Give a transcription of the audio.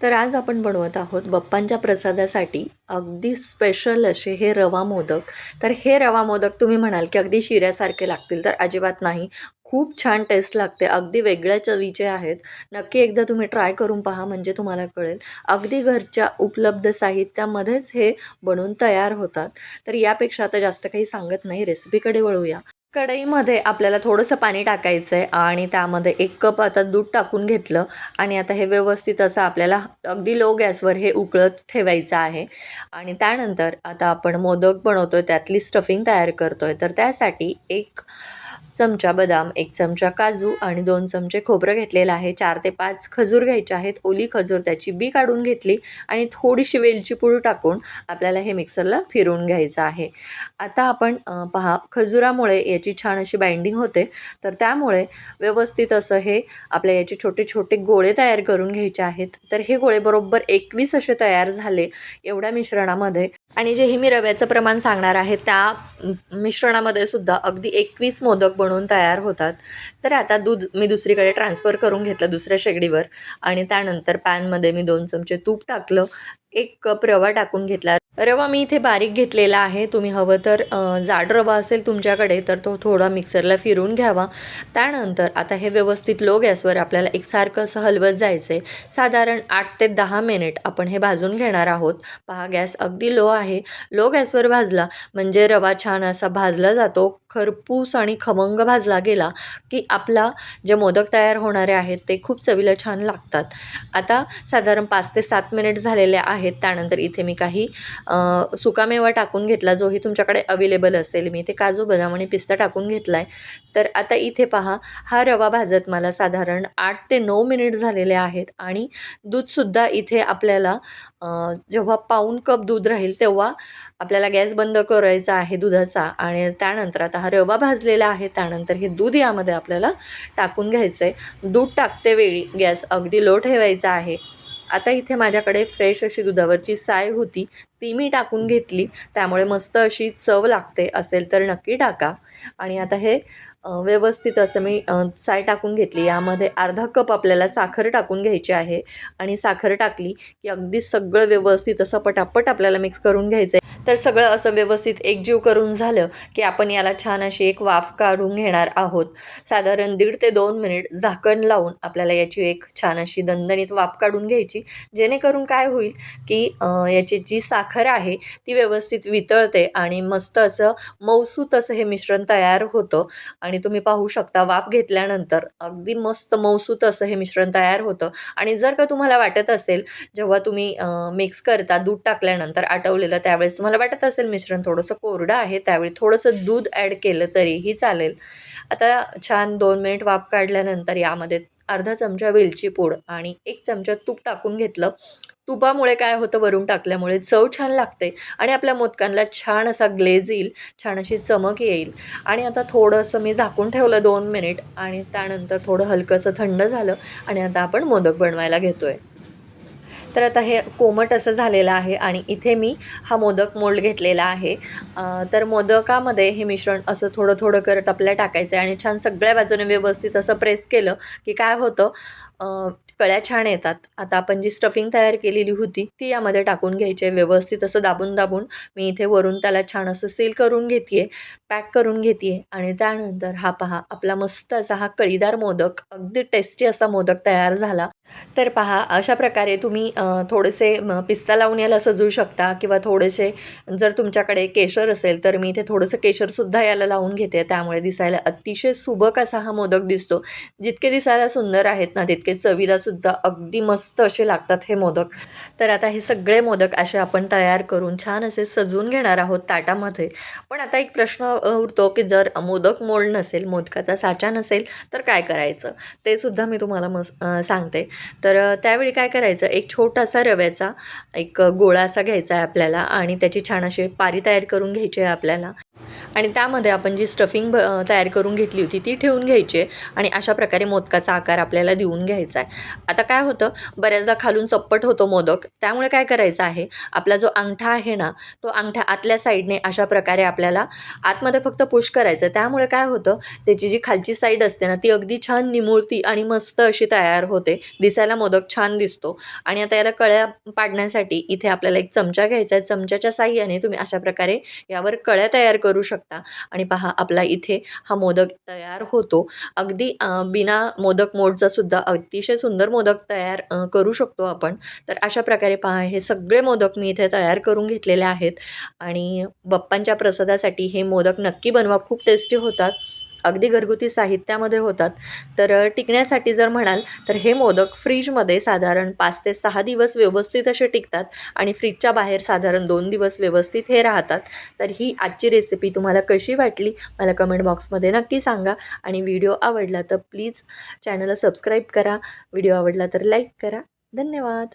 तर आज आपण बनवत आहोत बप्पांच्या प्रसादासाठी अगदी स्पेशल असे हे रवा मोदक. तर हे रवा मोदक तुम्ही म्हणाल की अगदी शिऱ्यासारखे लागतील तर अजिबात नाही. खूप छान टेस्ट लागते अगदी वेगळ्या चवीचे आहेत. नक्की एकदा तुम्ही ट्राय करून पहा म्हणजे तुम्हाला कळेल. अगदी घरच्या उपलब्ध साहित्यामध्येच हे बनवून तयार होतात. तर यापेक्षा आता जास्त काही सांगत नाही रेसिपीकडे वळूया. कढईमध्ये आपल्याला थोडंसं पाणी टाकायचं आहे आणि त्यामध्ये एक कप आता दूध टाकून घेतलं आणि आता हे व्यवस्थित असं आपल्याला अगदी लो गॅसवर हे उकळत ठेवायचं आहे. आणि त्यानंतर आता आपण मोदक बनवतो आहे त्यातली स्टफिंग तयार करतो आहे तर त्यासाठी एक चमचा बदाम एक चमचा काजू आणि दोन चमचे खोबरं घेतलेलं आहे. चार ते पाच खजूर घ्यायचे आहेत. ओली खजूर त्याची बी काढून घेतली आणि थोडीशी वेलची पूड टाकून आपल्याला हे मिक्सरला फिरून घ्यायचं आहे. आता आपण पहा खजुरामुळे याची छान अशी बाइंडिंग होते. तर त्यामुळे व्यवस्थित असं हे आपल्या याचे छोटे छोटे गोळे तयार करून घ्यायचे आहेत. तर हे गोळे बरोबर एकवीस असे तयार झाले एवढ्या मिश्रणामध्ये. आणि जे ही मी रव्याचं प्रमाण सांगणार आहे त्या मिश्रणामध्ये सुद्धा अगदी एकवीस मोदक बनवून तयार होतात. तर आता दूध मी दुसरीकडे ट्रान्सफर करून घेतलं दुसऱ्या शेगडीवर आणि त्यानंतर पॅनमध्ये मी दोन चमचे तूप टाकलं एक कप रवा टाकून घेतला. रवा मी इथे बारीक घेतलेला आहे. तुम्ही हवं तर जाड रवा असेल तुमच्याकडे तर तो थोडा मिक्सरला फिरून घ्यावा. त्यानंतर आता हे व्यवस्थित लो गॅसवर आपल्याला एकसारखं असं हलवत जायचं आहे साधारण आठ ते दहा मिनिट आपण हे भाजून घेणार आहोत. पहा गॅस अगदी लो आहे. लो गॅसवर भाजला म्हणजे रवा छान असा भाजला जातो. खरपूस आणि खमंग भाजला गेला की आपला जे मोदक तयार होणारे आहेत ते खूप चवीला छान लागतात. आता साधारण पाच ते सात मिनिट झालेले आहेत. त्यानंतर इथे मी काही सुकामेवा टाकून घेतला जोही तुमच्याकडे अवेलेबल असेल. मी इथे काजू बदाम आणि पिस्ता टाकून घेतला आहे तर आता इथे पहा हा रवा भाजत मला साधारण आठ ते नऊ मिनिट झालेले आहेत आणि दूधसुद्धा इथे आपल्याला जेव्हा पाऊण कप दूध राहील तेव्हा आपल्याला गॅस बंद करायचा आहे दुधाचा आणि त्यानंतर आता हा रवा भाजलेला आहे त्यानंतर हे दूध यामध्ये आपल्याला टाकून घ्यायचं आहे दूध टाकते वेळी गॅस अगदी लो ठेवायचा आहे. आता इथे माझ्याकडे फ्रेश अशी दुधावरची साय होती ती मी टाकून घेतली. त्यामुळे मस्त अशी चव लागते असेल तर नक्की टाका. आणि आता हे व्यवस्थित असं मी साय टाकून घेतली. यामध्ये अर्धा कप आपल्याला साखर टाकून घ्यायची आहे. आणि साखर टाकली की अगदी सगळं व्यवस्थित असं पटापट आपल्याला मिक्स करून घ्यायचं आहे तर सगळं असं व्यवस्थित एकजीव करून झालं की आपण याला छान अशी एक वाफ काढून घेणार आहोत. साधारण दीड ते दोन मिनिट झाकण लावून आपल्याला याची एक छान अशी दणदणीत वाफ काढून घ्यायची. जेणेकरून काय होईल की याची जी साखर आहे ती व्यवस्थित वितळते आणि मस्त असं मौसूत असं हे मिश्रण तयार होतं. आणि तुम्ही पाहू शकता वाफ घेतल्यानंतर अगदी मस्त मौसूत असं हे मिश्रण तयार होतं. आणि जर का तुम्हाला वाटत असेल जेव्हा तुम्ही मिक्स करता दूध टाकल्यानंतर आटवलेलं त्यावेळेस तुम्हाला वाटत असेल मिश्रण थोडंसं कोरडं आहे त्यावेळी थोडंसं दूध ॲड केलं तरीही चालेल. आता छान दोन मिनिट वाफ काढल्यानंतर यामध्ये अर्धा चमचा वेलची पूड आणि एक चमचा तूप टाकून घेतलं. तुपामुळे काय होतं वरून टाकल्यामुळे चव छान लागते आणि आपल्या मोदकांना छान असा ग्लेज येईल छान अशी चमक येईल. आणि आता थोडंसं मी झाकून ठेवलं दोन मिनिट आणि त्यानंतर थोडं हलकंसं थंड झालं आणि आता आपण मोदक बनवायला घेतो आहे तर आता हे कोमट असं झालेलं आहे आणि इथे मी हा मोदक मोल्ड घेतलेला आहे. तर मोदकामध्ये हे मिश्रण असं थोडं थोडं करत आपल्याला टाकायचं आहे आणि छान सगळ्या बाजूने व्यवस्थित असं प्रेस केलं की काय होतं? कळ्या छान येतात. आता आपण जी स्टफिंग तयार केलेली होती ती यामध्ये टाकून घ्यायची. आहे व्यवस्थित असं दाबून दाबून मी इथे वरून त्याला छान असं सील करून घेते पॅक करून घेते आहे आणि त्यानंतर हा पहा आपला मस्त असा हा कळीदार मोदक अगदी टेस्टी असा मोदक तयार झाला. तर पहा अशा प्रकारे तुम्ही थोडेसे पिस्ता लावून याला सजवू शकता किंवा थोडेसे जर तुमच्याकडे केशर असेल तर मी इथे थोडंसं केशरसुद्धा याला लावून घेते. त्यामुळे दिसायला अतिशय सुबक असा हा मोदक दिसतो. जितके दिसायला सुंदर आहेत ना तितके चवीला सुद्धा अगदी मस्त असे लागतात हे मोदक. तर आता हे सगळे मोदक असे आपण तयार करून छान असे सजवून घेणार आहोत ताटामध्ये. पण आता एक प्रश्न उरतो की जर मोदक मोल्ड नसेल मोदकाचा साचा नसेल तर काय करायचं? ते सुद्धा मी तुम्हाला मस सांगते. तर त्यावेळी काय करायचं? एक छोटासा रव्याचा एक गोळा असा घ्यायचा आहे आपल्याला आणि त्याची छान अशी पारी तयार करून घ्यायची आहे आपल्याला. आणि त्यामध्ये आपण जी स्टफिंग ब तयार करून घेतली होती ती ठेवून घ्यायची आहे आणि अशा प्रकारे मोदकाचा आकार आपल्याला देऊन घ्यायचा आहे. आता काय होतं बऱ्याचदा खालून चप्पट होतो मोदक त्यामुळे काय करायचं आहे आपला जो अंगठा आहे ना तो अंगठा आतल्या साईडने अशा प्रकारे आपल्याला आतमध्ये फक्त पुश करायचं त्यामुळे काय होतं त्याची जी खालची साईड असते ना ती अगदी छान निमुळती आणि मस्त अशी तयार होते. दिसायला मोदक छान दिसतो. आणि आता याला कळ्या पाडण्यासाठी इथे आपल्याला एक चमचा घ्यायचा आहे. चमच्याच्या साह्याने तुम्ही अशा प्रकारे यावर कळ्या तयार करू शकता. आणि पहा आपला इथे हा मोदक तयार होतो. अगदी बिना मोदक मोडचा सुद्धा अतिशय सुंदर मोदक तयार करू शकतो आपण. तर अशा प्रकारे पहा हे सगळे मोदक मी इथे तयार करून घेतलेले आहेत. आणि बाप्पांच्या प्रसादासाठी हे मोदक नक्की बनवा. खूप टेस्टी होतात. अगदी घरगुती साहित्यामध्ये होतात. तर टिकण्यासाठी जर म्हणाल तर हे मोदक फ्रीजमध्ये साधारण पाच ते सहा दिवस व्यवस्थित असे टिकतात आणि फ्रीजच्या बाहेर साधारण दोन दिवस व्यवस्थित हे राहतात. तर ही आजची रेसिपी तुम्हाला कशी वाटली? मला कमेंट बॉक्समध्ये नक्की सांगा. आणि व्हिडिओ आवडला तर प्लीज चॅनलला सबस्क्राईब करा. व्हिडिओ आवडला तर लाईक करा. धन्यवाद.